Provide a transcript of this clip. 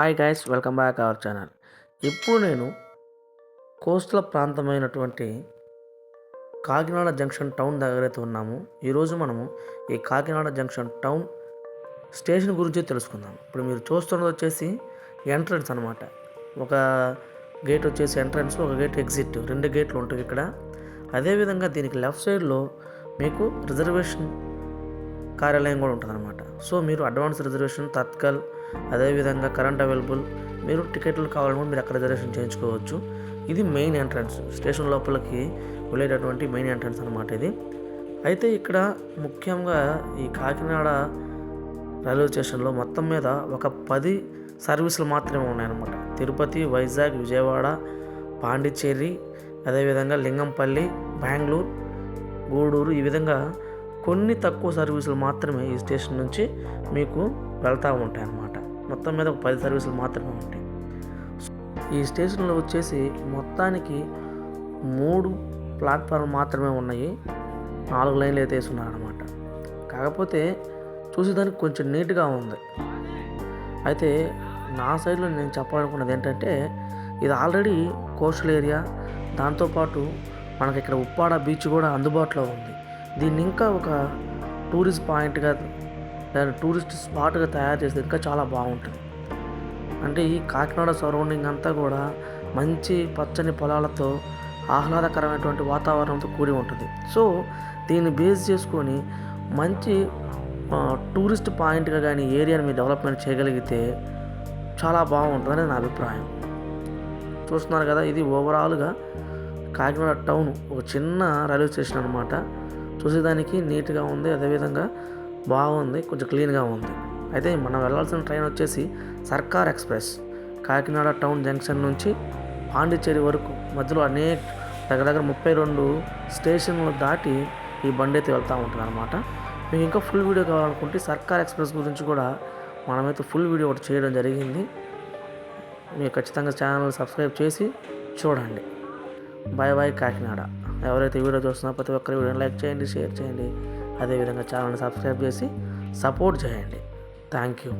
Hi guys welcome back our channel. ఇప్పుడు నేను coastal ప్రాంతమైనటువంటి కాకినాడ జంక్షన్ టౌన్ దగ్గరైతే ఉన్నాము. ఈరోజు మనము ఈ కాకినాడ జంక్షన్ టౌన్ స్టేషన్ గురించి తెలుసుకుందాం. ఇప్పుడు మీరు చూస్తున్నది వచ్చేసి ఎంట్రన్స్ అనమాట ఒక గేట్ వచ్చేసి ఎంట్రన్స్ ఒక గేట్ ఎగ్జిట్ రెండు గేట్లు ఉంటాయి ఇక్కడ. అదేవిధంగా దీనికి లెఫ్ట్ సైడ్లో మీకు రిజర్వేషన్ కార్యాలయం కూడా ఉంటుందన్నమాట. సో మీరు అడ్వాన్స్ రిజర్వేషన్ తత్కల్ అదేవిధంగా కరెంట్ అవైలబుల్ మీరు టికెట్లు కావాలనుకుంటే మీరు అక్కడ రిజర్వేషన్ చేయించుకోవచ్చు. ఇది మెయిన్ ఎంట్రన్స్. స్టేషన్ లోపలికి వెళ్ళేటటువంటి మెయిన్ ఎంట్రన్స్ అనమాట ఇది. అయితే ఇక్కడ ముఖ్యంగా ఈ కాకినాడ రైల్వే స్టేషన్లో మొత్తం మీద ఒక పది సర్వీసులు మాత్రమే ఉన్నాయన్నమాట. తిరుపతి వైజాగ్ విజయవాడ పాండిచ్చేరి అదేవిధంగా లింగంపల్లి బెంగళూరు గూడూరు ఈ విధంగా కొన్ని తక్కువ సర్వీసులు మాత్రమే ఈ స్టేషన్ నుంచి మీకు వెళ్తూ ఉంటాయి అన్నమాట మొత్తం మీద ఒక పది సర్వీసులు మాత్రమే ఉంటాయి. ఈ స్టేషన్లో వచ్చేసి మొత్తానికి మూడు ప్లాట్ఫామ్ మాత్రమే ఉన్నాయి. నాలుగు లైన్లు అయితే వేసున్నారు అనమాట కాకపోతే చూసేదానికి కొంచెం నీట్గా ఉంది. అయితే నా సైడ్లో నేను చెప్పాలనుకున్నది ఏంటంటే ఇది ఆల్రెడీ కోస్టల్ ఏరియా. దాంతోపాటు మనకి ఇక్కడ ఉప్పాడ బీచ్ కూడా అందుబాటులో ఉంది. దీన్ని ఇంకా ఒక టూరిస్ట్ పాయింట్గా దాని టూరిస్ట్ స్పాట్గా తయారు చేస్తే ఇంకా చాలా బాగుంటుంది. అంటే ఈ కాకినాడ సరౌండింగ్ అంతా కూడా మంచి పచ్చని పొలాలతో ఆహ్లాదకరమైనటువంటి వాతావరణంతో కూడి ఉంటుంది. సో దీన్ని బేస్ చేసుకొని మంచి టూరిస్ట్ పాయింట్గా కానీ ఏరియాని మీరు డెవలప్మెంట్ చేయగలిగితే చాలా బాగుంటుందని నా అభిప్రాయం. చూస్తున్నారు కదా ఇది ఓవరాల్గా కాకినాడ టౌన్ ఒక చిన్న రైల్వే స్టేషన్ అనమాట చూసేదానికి నీట్గా ఉంది అదేవిధంగా బాగుంది కొంచెం క్లీన్గా ఉంది. అయితే మనం వెళ్ళాల్సిన ట్రైన్ వచ్చేసి సర్కార్ ఎక్స్ప్రెస్. కాకినాడ టౌన్ జంక్షన్ నుంచి పాండిచ్చేరి వరకు మధ్యలో అనేక దగ్గర దగ్గర ముప్పై రెండు స్టేషన్లు దాటి ఈ బండి అయితే వెళ్తూ ఉంటుంది అనమాట మీకు ఇంకా ఫుల్ వీడియో కావాలనుకుంటే సర్కార్ ఎక్స్ప్రెస్ గురించి కూడా మనమైతే ఫుల్ వీడియో ఒకటి చేయడం జరిగింది. మీరు ఖచ్చితంగా ఛానల్ సబ్స్క్రైబ్ చేసి చూడండి. Bye bye Kakinada. ఎవరైతే వీడియో చూస్తున్నా ప్రతి ఒక్కరి వీడియోని లైక్ చేయండి షేర్ చేయండి. అదేవిధంగా ఛానల్ని సబ్స్క్రైబ్ చేసి సపోర్ట్ చేయండి. Thank you.